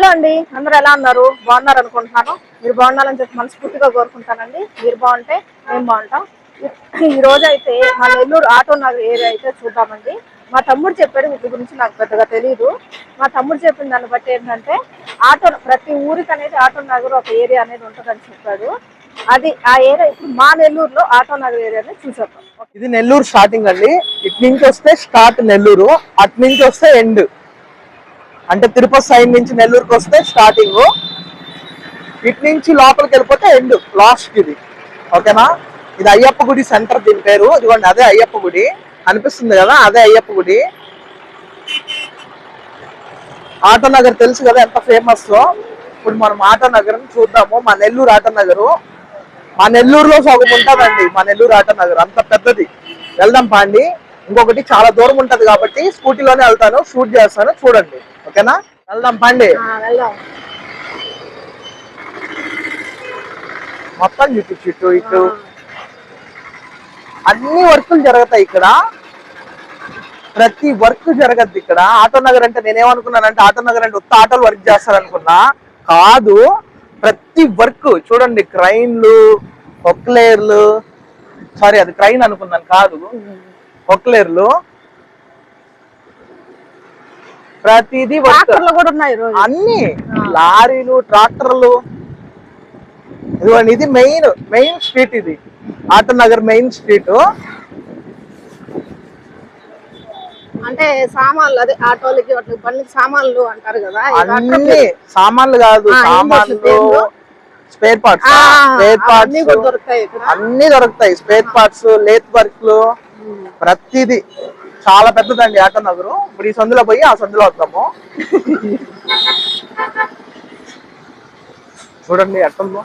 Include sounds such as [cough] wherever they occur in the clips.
Hello అండి. అందరు ఎలా ఉన్నారు? బాగున్నారు అనుకుంటున్నాను. మీరు బాగుండాలని చెప్పి మనస్ఫూర్తిగా కోరుకుంటానండి. మీరు బాగుంటే మేము బాగుంటాం. ఈ- ఈ రోజు అయితే మా నెల్లూరు ఆటో నగర్ ఏరియా అయితే చూద్దామండి. మా తమ్ముడు చెప్పాడు వీటి గురించి నాకు పెద్దగా తెలియదు మా తమ్ముడు చెప్పిన దాన్ని బట్టి ఏంటంటే ఆటో ప్రతి ఊరికి అనేది ఆటో నగర్ ఒక ఏరియా అనేది ఉంటుందని చెప్పాడు. అది ఆ ఏరియా ఇప్పుడు మా నెల్లూరులో ఆటో నగర్ ఏరియాని చూసేద్దాం. ఇది నెల్లూరు స్టార్టింగ్ అండి. ఇటు నుంచి వస్తే స్టార్ట్ నెల్లూరు అటు నుంచి వస్తే ఎండ్. అంటే తిరుపతి సైడ్ నుంచి నెల్లూరుకి వస్తే స్టార్టింగ్ ఇటు నుంచి లోపలికి వెళ్ళిపోతే ఎండ్ లాస్ట్ ఇది. ఓకేనా ఇది అయ్యప్ప గుడి సెంటర్ దీని పేరు. ఇదిగోండి అదే అయ్యప్ప గుడి. అనిపిస్తుంది కదా అదే అయ్యప్ప గుడి. ఆటో నగర్ తెలుసు కదా ఎంత ఫేమస్ ఇప్పుడు మనం ఆటో నగర్ చూద్దాము. మా నెల్లూరు ఆటో నగరు మా నెల్లూరులో సగం ఉంటుందండి మా నెల్లూరు ఆటో నగర్ అంత పెద్దది. వెళ్దాం పాండి. ఇంకొకటి చాలా దూరం ఉంటుంది కాబట్టి స్కూటీలోనే వెళ్తాను షూట్ చేస్తాను చూడండి. ఓకేనా? వెళ్దాం పాండి. మొత్తం చూపించు ఇటు ఇటు. అన్ని వర్కులు జరుగుతాయి ఇక్కడ. ప్రతి వర్క్ జరగద్దు ఇక్కడ. ఆటో నగర్ అంటే నేనేమనుకున్నానంటే ఆటో నగర్ అంటే ఉత్త ఆటోలు వర్క్ చేస్తారనుకున్నా. కాదు ప్రతి వర్క్ చూడండి క్రైన్లు ఒక్లేర్లు సారీ అది క్రైన్ అనుకున్నాను కాదు. ఒక్లేర్లు ప్రతిదీ ట్రాక్టర్లు కూడా ఉన్నాయి అన్ని లారీలు ట్రాక్టర్లు. ఇదిగోండి ఇది మెయిన్ మెయిన్ స్ట్రీట్ ఇది. Auto Nagar main street. అంటే సామాన్లు అదే ఆటోలకి బండికి సామాన్లు అంటారు కదా అన్ని సామాన్లు కాదు సామాన్లు? Spare parts. Spare parts. అన్ని దొరుకుతాయి స్పేర్ పార్ట్స్ లేత్ వర్క్లు. ప్రతిది. చాలా పెద్దదండి ఆటో నగరు. ఇప్పుడు ఈ సందులో పోయి ఆ సందులో వద్దాము. చూడండి ఎట్టుందో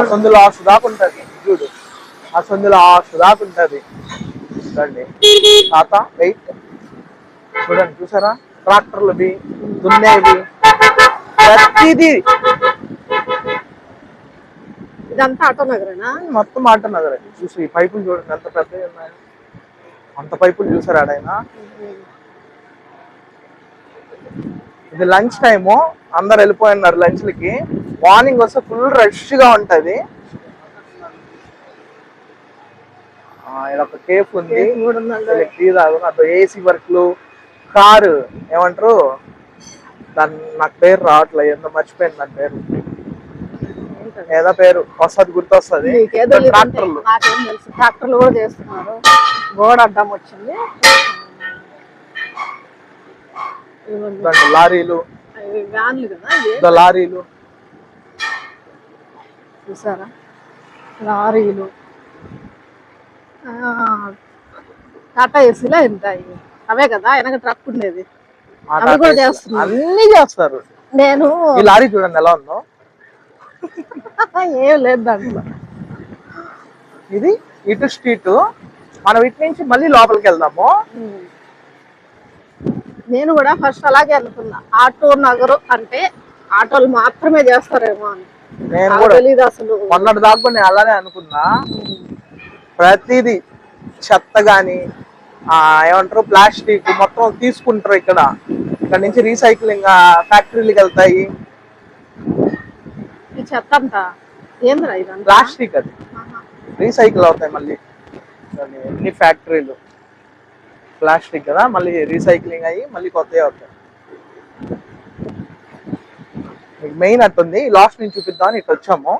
ఆ సందులో ఆ సుధాకు ఉంటది. చూడు. ఆ సందులో ఆ సుధాకు ఉంటది. చూడండి. తాత వెయిట్. చూడండి చూసారా? ట్రాక్టర్లవి దున్నేవి. ప్రతిదీ ఇదంతా ఆటో నగరేనా? మొత్తం ఆటో నగరే. చూసి ఈ పైపులు చూడండి ఎంత పెద్దవి ఉన్నాయి. అంత పైపులు చూసారా ఆడైనా? ఇది లంచ్ టైము. అందరు వెళ్ళిపోయినారు లంచ్లకి. మార్నింగ్ వస్తే ఫుల్ రష్గా ఉంటది ఈడ ఒక కేఫ్ ఉంది. టీ తాగు అటు ఏసీ వర్క్లు. కారు. ఏమంటారు? దాని నాకు పేరు రావట్లేదు. ఎంత మర్చిపోయింది దాని పేరు. ఏదో పేరు. వస్తుంది గుర్తొస్తుంది. ట్రాక్టర్లు. ట్రాక్టర్లు కూడా చేస్తున్నారు. గోడ అడ్డం వచ్చింది. లారీలు. వ్యాన్లు కదా లారీలు. చూసారా? లారీలు. ఆ, టాటా ఏసీలో ఎంత అవే కదా వెనక ట్రక్ ఉండేది. అవి కూడా. చేస్తున్నారు. అన్ని చేస్తారు. నేను ఈ లారీ చూడండి ఎలా ఉందో. [laughs] ఏం లేదు దాంట్లో. ఇది ఇటు స్ట్రీట్ మనం ఇటు నుంచి మళ్ళీ లోపలికి వెళ్దాము. నేను కూడా ఫస్ట్ అలాగే అనుకున్నా. ఆటో నగరు అంటే ఆటోలు మాత్రమే చేస్తారేమో అని. నేను కూడా అసలు. మొన్నటి దాకా నేను అలానే అనుకున్నా. ప్రతిదీ చెత్త గాని ఆ ఏమంటారు ప్లాస్టిక్ మొత్తం తీసుకుంటారు ఇక్కడ. ఇక్కడ నుంచి రీసైక్లింగ్ ఫ్యాక్టరీలకు వెళ్తాయి. ఈ చెత్త అంతా ఏంద్రా ఇదంతా? ప్లాస్టిక్ అది. రీసైకిల్ అవుతాయి మళ్ళీ. ఎన్ని ఫ్యాక్టరీలు? ప్లాస్టిక్ కదా మళ్ళీ రీసైక్లింగ్ అయ్యి మళ్ళీ కొత్తవి అవుతాయి. మీకు మెయిన్ అట్టుంది లాస్ట్ నుంచి చూపిద్దామని ఇటు వచ్చాము.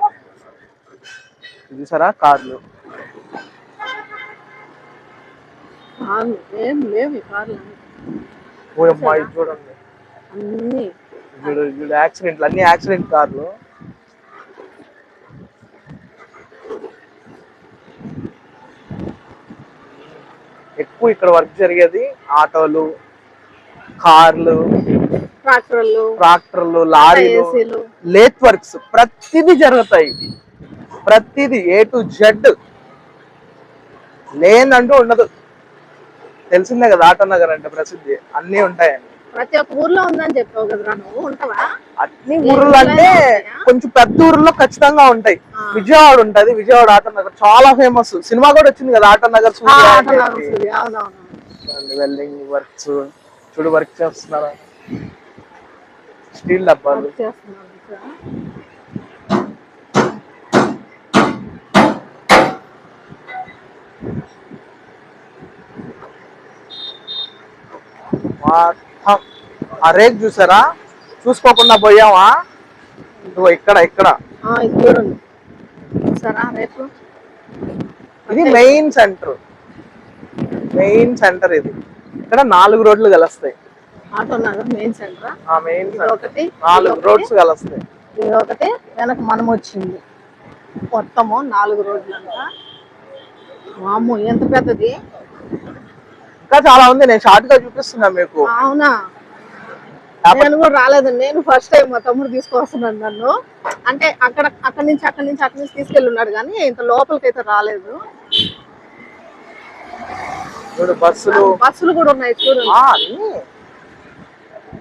ఇది చూసారా కార్లు? ఏం లేవు కార్లు చూడండి. అన్ని. చూడు చూడు యాక్సిడెంట్లు అన్ని యాక్సిడెంట్ కార్లు. ఎక్కువ ఇక్కడ వర్క్ జరిగేది ఆటోలు కార్లు ట్రాక్టర్లు ట్రాక్టర్లు లారీలు లేత్ వర్క్స్ ప్రతిదీ జరుగుతాయి. ప్రతిదీ ఏ టు జెడ్ లేనంటూ ఉండదు. తెలిసిందే కదా ఆటో నగర్ అంటే ప్రసిద్ధి. అన్నీ ఉంటాయని. ప్రతి ఒక్క ఊర్లో ఉందని చెప్పావు కదరా నువ్వు. ఉంటావా? అన్ని ఊర్లు అంటే కొంచెం పెద్ద ఊర్లో ఖచ్చితంగా ఉంటాయి. విజయవాడ ఉంటది. విజయవాడ ఆటో నగర్ చాలా ఫేమస్ సినిమా కూడా వచ్చింది కదా ఆటో నగర్ వెల్డింగ్ వర్క్స్ చూడు వర్క్ చేస్తున్నారా? స్టీల్ డబ్బాలు. ఆ రేక్ చూసారా? చూసుకోకుండా పోయావా? ఇదిగో ఇక్కడ ఇక్కడ. ఆ, ఇది మెయిన్ సెంటర్. మెయిన్ సెంటర్ ఇది. ఇక్కడ నాలుగు రోడ్లు కలుస్తాయి. Main center? ఆ మెయిన్ ఇది సెంటర్. ఒకటి నాలుగు రోడ్స్ కలుస్తాయి. ఇది ఒకటి వెనక మనం వచ్చింది. మొత్తము నాలుగు రోడ్లంట. వామ్మో ఎంత పెద్దది? ఇంకా చాలా ఉంది. నేను షార్ట్గా చూపిస్తున్నా మీకు. అవునా? నేను కూడా రాలేదండి నేను ఫస్ట్ టైం మా తమ్ముడు తీసుకొస్తున్నాడు నన్ను. అంటే అక్కడ అక్కడి నుంచి అక్కడి నుంచి అక్కడి నుంచి తీసుకెళ్ళి ఉన్నాడు కానీ ఇంత లోపలికి అయితే రాలేదు. బస్సులు బస్సులు కూడా ఉన్నాయి చూడండి.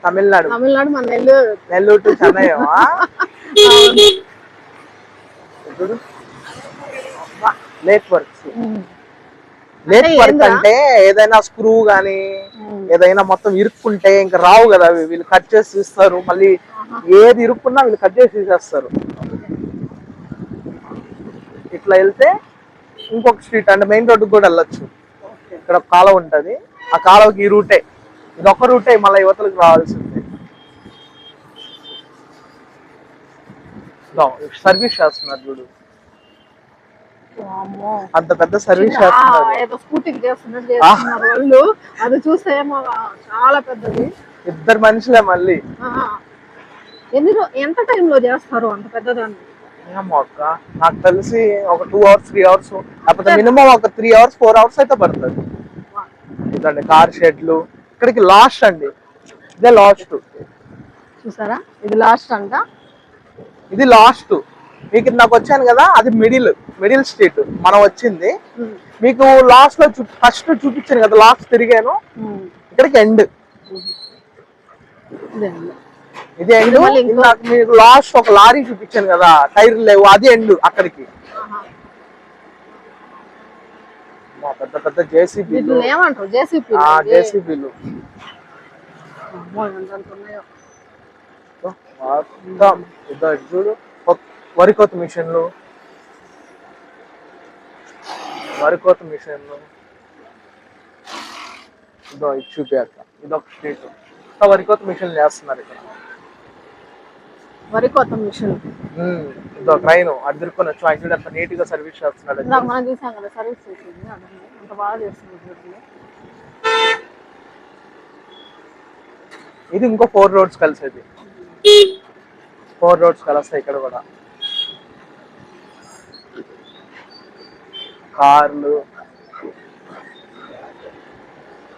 తమిళనాడు. తమిళనాడు మన Nellore. Nellore to Chennai late works late అంటే వర్క్? అంటే ఏదైనా స్క్రూ గానీ ఏదైనా మొత్తం ఇరుక్కుంటే ఇంకా రావు కదా అవి. వీళ్ళు కట్ చేసి ఇస్తారు మళ్ళీ ఏది ఇరుక్కున్నా వీళ్ళు కట్ చేసి తీసేస్తారు. ఇట్లా వెళ్తే ఇంకొక స్ట్రీట్ అంటే మెయిన్ రోడ్డుకి కూడా వెళ్ళొచ్చు. ఇక్కడ ఒక కాలువ ఉంటది. ఆ కాలువకి ఈ రూటే. ఇది ఒక రూటే మళ్ళీ యువతలకు రావాల్సిందే. సర్వీస్ చేస్తున్నారు చూడు. అంత పెద్ద సర్వీస్ ఏదో స్కూటీకి చేస్తున్నట్టు చేస్తున్నారు వాళ్ళు. అది చూస్తే ఏమో చాలా పెద్దది. ఇద్దరు మనుషులే మళ్ళీ. ఎన్ని ఎంత టైంలో చేస్తారు అంత పెద్దదాన్ని? అక్క నాకు తెలిసి ఒక టూ అవర్స్ త్రీ అవర్స్ లేకపోతే మినిమం ఒక త్రీ అవర్స్ ఫోర్ అవర్స్ అయితే పడుతుంది. ఇదండి కార్ షెడ్లు. ఇక్కడికి లాస్ట్ అండి. ఇదే లాస్ట్. చూసారా? ఇది లాస్ట్ అంట. ఇది లాస్ట్. మీకు నాకు వచ్చాను కదా అది మిడిల్ మిడిల్ స్ట్రీట్. మనం వచ్చింది. మీకు లాస్ట్లో ఫస్ట్ చూపించాను కదా లాస్ట్ తిరిగాను. ఇక్కడికి ఎండ్ ఇదే ఎండ్ నాకు మీకు లాస్ట్ ఒక లారీ చూపించాను కదా టైర్ లేవు అది ఎండ్ అక్కడికి. పెద్ద పెద్ద జేసీబీలు ఏమంటారు? మొత్తం చూడు. కొ- వరి కోత మిషన్లు. వరి కోత మిషన్లు. ఇదో ఇది చూపించాక ఇదొక స్ట్రీట్ వరి కోత మిషన్లు చేస్తున్నారు ఇక్కడ. వరి కొత్త మిషన్ ఇదో ట్రైన్. అద్దరుకొని వచ్చి ఆయన చూడు నీట్గా సర్వీస్ చేస్తున్నాడు ఇందాక మనం చూసాం కదా సర్వీస్ చేసింది. అదండి అంత బాగా చేస్తుంది చూడండి. ఇది ఇంకో ఫోర్ రోడ్స్ కలిసేది. ఫోర్ రోడ్స్ కలుస్తాయి ఇక్కడ కూడా. కార్లు.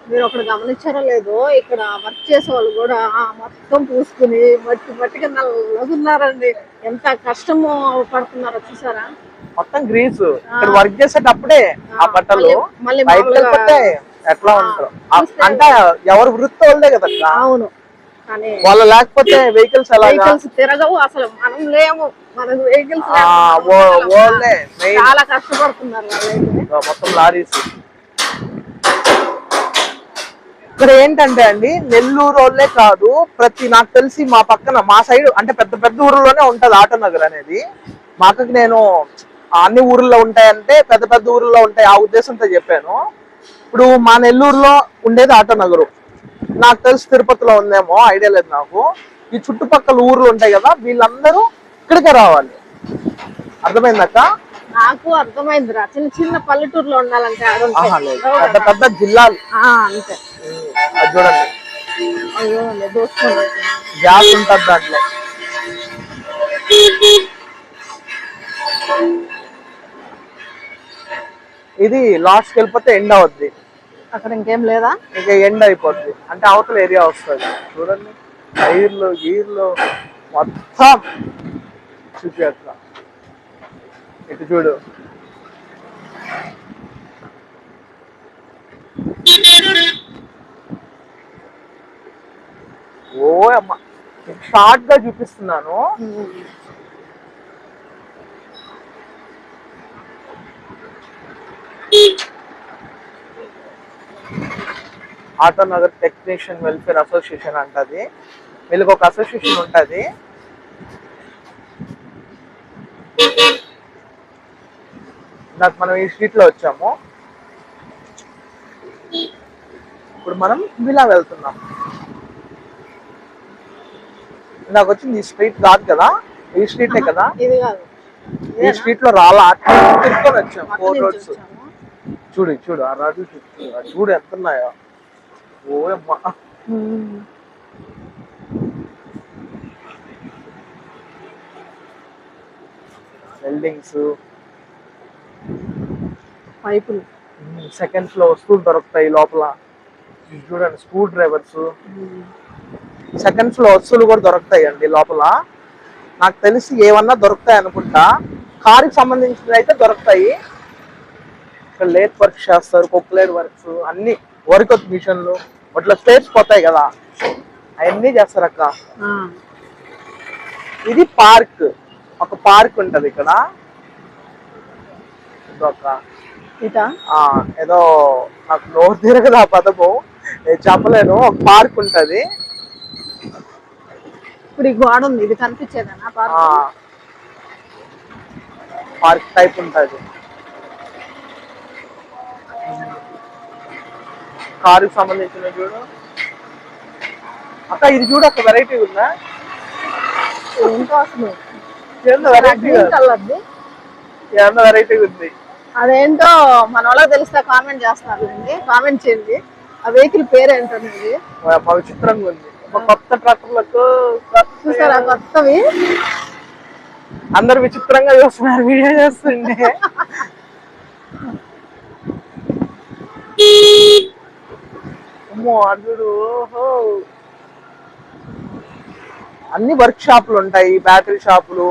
మీరు ఒకటి గమనించారో లేదో ఇక్కడ వర్క్ చేసే వాళ్ళు కూడా మొత్తం పూసుకుని మట్టి మట్టిగా నల్లగున్నారండి ఎంత కష్టము పడుతున్నారో చూసారా? మొత్తం గ్రీస్ ఇక్కడ వర్క్ చేసేటప్పుడే ఆ బట్టలు ఎట్లా ఉంటారు అంటే ఎవరు వృత్తి వాళ్ళదే కదా. అవును. కానీ వాళ్ళు లేకపోతే వెహికల్స్ వెహికల్స్ తిరగవు అసలు మనం లేము. మనకు వెహికల్స్ చాలా కష్టపడుతున్నారు మొత్తం లారీస్. ఇక్కడ ఏంటంటే అండి నెల్లూరు వాళ్ళే కాదు ప్రతి నాకు తెలిసి మా పక్కన మా సైడ్ అంటే పెద్ద పెద్ద ఊర్లోనే ఉంటది ఆటో నగర్ అనేది. మా అక్కకి నేను అన్ని ఊర్లో ఉంటాయంటే పెద్ద పెద్ద ఊర్లో ఉంటాయి ఆ ఉద్దేశంతో చెప్పాను. ఇప్పుడు మా నెల్లూరులో ఉండేది ఆటో నగరు. నాకు తెలిసి తిరుపతిలో ఉందేమో ఐడియా లేదు నాకు. ఈ చుట్టుపక్కల ఊర్లు ఉంటాయి కదా వీళ్ళందరూ ఇక్కడికే రావాలి? అర్థమైందక్క? నాకు అర్థమైందిరా. చిన్న చిన్న పల్లెటూరులో ఉండాలంటే పెద్ద పెద్ద జిల్లాలు. ఆ, అంతే. అది చూడండి. అయ్యో గ్యాస్ ఉంటుంది దాంట్లో. ఇది లాస్ట్కి వెళ్ళిపోతే ఎండ్ అవుద్ది. అక్కడ ఇంకేం లేదా? ఇక ఎండ్ అయిపోద్ది. అంటే అవతల ఏరియా వస్తుంది. చూడండి. టైర్లు గీర్లు మొత్తం. చూపి ఇటు చూడు. ఓ అమ్మ షార్ట్గా చూపిస్తున్నాను. Auto Nagar technician welfare association అంటది. వీళ్ళకి ఒక అసోసియేషన్ ఉంటుంది. నాకు మనం ఈ స్ట్రీట్లో వచ్చాము. ఇప్పుడు మనం ఇలా వెళ్తున్నాం. నాకు వచ్చింది ఈ స్ట్రీట్ కాదు కదా? ఈ స్ట్రీటే కదా? ఈ స్ట్రీట్లో రాలా? తిరుక్కొని వచ్చాం ఫోర్ రోడ్స్. చూడు చూడు ఆ రోడ్లు చూడు ఎంత ఉన్నాయో. ఓయమ్మా. ఉమ్. బిల్డింగ్స్ పైపులు. సెకండ్స్లో వస్తువులు దొరుకుతాయి లోపల. చూడండి స్క్రూ డ్రైవర్స్. సెకండ్స్లో వస్తువులు కూడా దొరుకుతాయి అండి లోపల. నాకు తెలిసి ఏమన్నా దొరుకుతాయి అనుకుంటా. కారుకి సంబంధించినవి అయితే దొరుకుతాయి. ఇక్కడ లేట్ వర్క్ చేస్తారు కొక్కులేట్ వర్క్స్ అన్ని వరికొత్త మిషన్లు. వాటిలో స్పేర్స్ పోతాయి కదా. అవన్నీ చేస్తారు అక్క. ఇది పార్క్ ఒక పార్క్ ఉంటది ఇక్కడ. ఇదొక ఏదో నాకు నోరు తిరగదు ఆ పదము. నేను చెప్పలేను ఒక పార్క్ ఉంటది. ఇప్పుడు ఈ గోడ ఉంది ఇది కనిపించేదేనా ఆ పార్క్? పార్క్ టైప్ ఉంటది. కారుకి సంబంధించిన చూడు. అక్క ఇది చూడు అక్క వెరైటీ ఉందా? ఏంటో అసలు? ఏందో వెరైటీ గ్రీన్ కలర్ది ఏందో వెరైటీ ఉంది? అదేంటో మన వాళ్ళకి తెలిస్తే కామెంట్ చేస్తున్నారులేండి కామెంట్ చేయండి. ఆ వెహికల్ పేరు మా విచిత్రంగా ఉంది. ఒక కొత్త ట్రాక్టర్లకు చూసారా కొత్తవి? అందరు విచిత్రంగా చూస్తున్నారు వీడియో చేస్తుండే అమ్మో అర్జుడు ఓహో. అన్ని వర్క్ షాపులు ఉంటాయి బ్యాటరీ షాపులు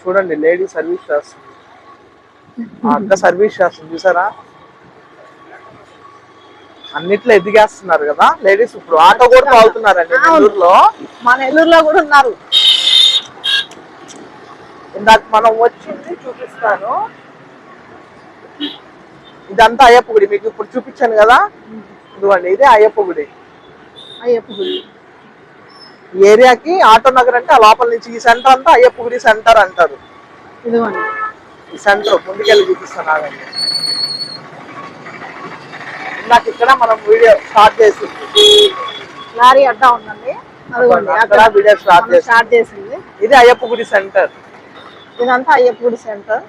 చూడండి లేడీ సర్వీస్ చేస్తుంది. ఆ అక్క సర్వీస్ చేస్తుంది చూసారా? అన్నిట్లో ఎదిగేస్తున్నారు కదా లేడీస్ ఇప్పుడు ఆటో కూడా తాగుతున్నారండి నెల్లూరులో. మా నెల్లూరులో కూడా ఉన్నారు. ఇందాక మనం వచ్చింది చూపిస్తాను. ఇదంతా అయ్యప్ప గుడి మీకు ఇప్పుడు చూపించాను కదా. ఇదిగోండి ఇదే అయ్యప్ప గుడి. అయ్యప్ప గుడి. ఏరియాకి ఆటో నగర్ అంటే ఆ లోపల నుంచి ఈ సెంటర్ అంతా అయ్యప్ప గుడి సెంటర్ అంటారు. ఇదిగోండి. ఈ సెంటర్ ముందుకెళ్ళి చూపిస్తాను ఆగండి ఇందాక ఇక్కడ మనం వీడియో స్టార్ట్ చేసింది. లారీ అడ్డా ఉందండి. అక్కడ వీడియో స్టార్ట్ స్టార్ట్ చేసింది. ఇది అయ్యప్ప గుడి సెంటర్. ఇదంతా అయ్యప్ప గుడి సెంటర్.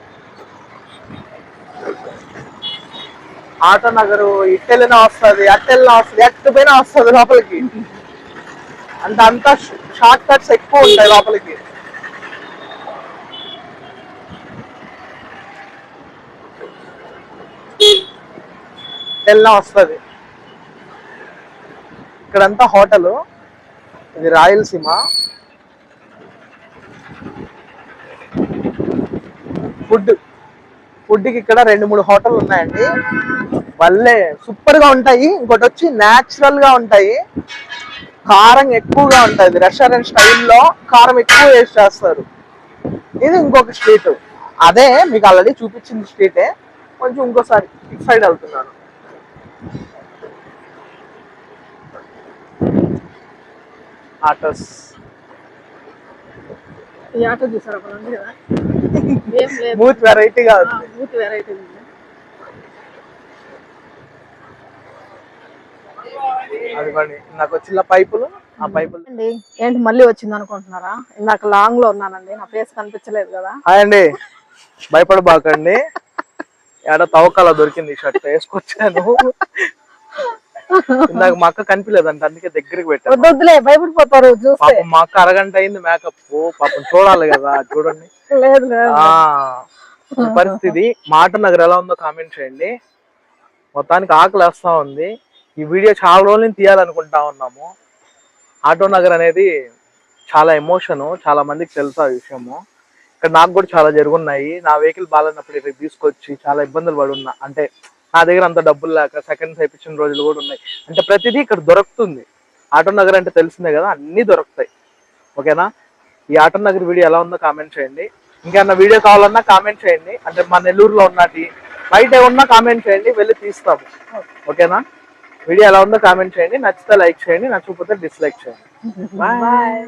ఆటో నగరు ఇట్టెళ్ళినా వస్తుంది అట్టెళ్ళినా వస్తుంది ఎట్టు పోయినా వస్తుంది లోపలికి. అంటే అంతా షార్ట్ కట్స్ ఎక్కువ ఉంటాయి లోపలికి. తెల్లం వస్తుంది. ఇక్కడంతా హోటల్. ఇది రాయలసీమ. ఫుడ్ ఫుడ్కి ఇక్కడ రెండు మూడు హోటల్ ఉన్నాయండి. భలే సూపర్గా ఉంటాయి. ఇంకోటి వచ్చి న్యాచురల్గా ఉంటాయి. కారం ఎక్కువగా ఉంటుంది రెస్టారెంట్ స్టైల్లో కారం ఎక్కువ వేస్ట్ చేస్తారు. ఇది ఇంకొక స్ట్రీట్. అదే మీకు ఆల్రెడీ చూపించింది స్ట్రీటే. కొంచెం ఇంకోసారి ఇటు సైడ్ వెళ్తున్నాను. ఆటోస్. ఈ ఆటో చూసారు అక్కడ ఉంది కదా? ఏం లేదు. మూత్ వెరైటీగా ఉంది బూత్ వెరైటీ ఉంది. అదిగోండి నాకు వచ్చిన పైపులు. ఆ పైపులు. అండి ఏంటి మళ్ళీ వచ్చింది అనుకుంటున్నారా? ఇందాక లాంగ్లో ఉన్నానండి. నా ఫేస్ కనిపించలేదు కదా. అండి. భయపడబాకండి. ఏడ తవ్వకాల దొరికింది ఈ షర్ట్ వేసుకొచ్చాను. ఇందాక మా అక్క కనిపించలేదంట అందుకే దగ్గరికి పెట్టాను. భయపడిపోతారు పాపం మా అక్క అరగంట అయింది మేకప్. పాపం చూడాలి కదా చూడండి. పరిస్థితి మాట నగర్ ఎలా ఉందో కామెంట్ చేయండి. మొత్తానికి ఆకలి వేస్తా ఉంది. ఈ వీడియో చాలా రోజుల తీయాలనుకుంటా ఉన్నాము. ఆటో నగర్ అనేది చాలా ఎమోషన్ చాలా మందికి తెలుసు ఆ విషయము. ఇక్కడ నాకు కూడా చాలా జరుగున్నాయి. నా వెహికల్ బాగాలేనప్పుడు ఇక్కడికి తీసుకొచ్చి చాలా ఇబ్బందులు పడి ఉన్నా అంటే నా దగ్గర అంత డబ్బులు లేక సెకండ్స్ అయిపించిన రోజులు కూడా ఉన్నాయి. అంటే ప్రతిదీ ఇక్కడ దొరుకుతుంది. ఆటో నగర్ అంటే తెలిసిందే కదా అన్నీ దొరుకుతాయి. ఓకేనా? ఈ ఆటో నగర్ వీడియో ఎలా ఉందో కామెంట్ చేయండి. ఇంకేమన్నా వీడియో కావాలన్నా కామెంట్ చేయండి. అంటే మా నెల్లూరులో ఉన్నది బయట ఏమన్నా కామెంట్ చేయండి వెళ్ళి తీస్తాము. ఓకేనా? వీడియో ఎలా ఉందో కామెంట్ చేయండి. నచ్చితే లైక్ చేయండి నచ్చకపోతే డిస్లైక్ చేయండి. [laughs] బాయ్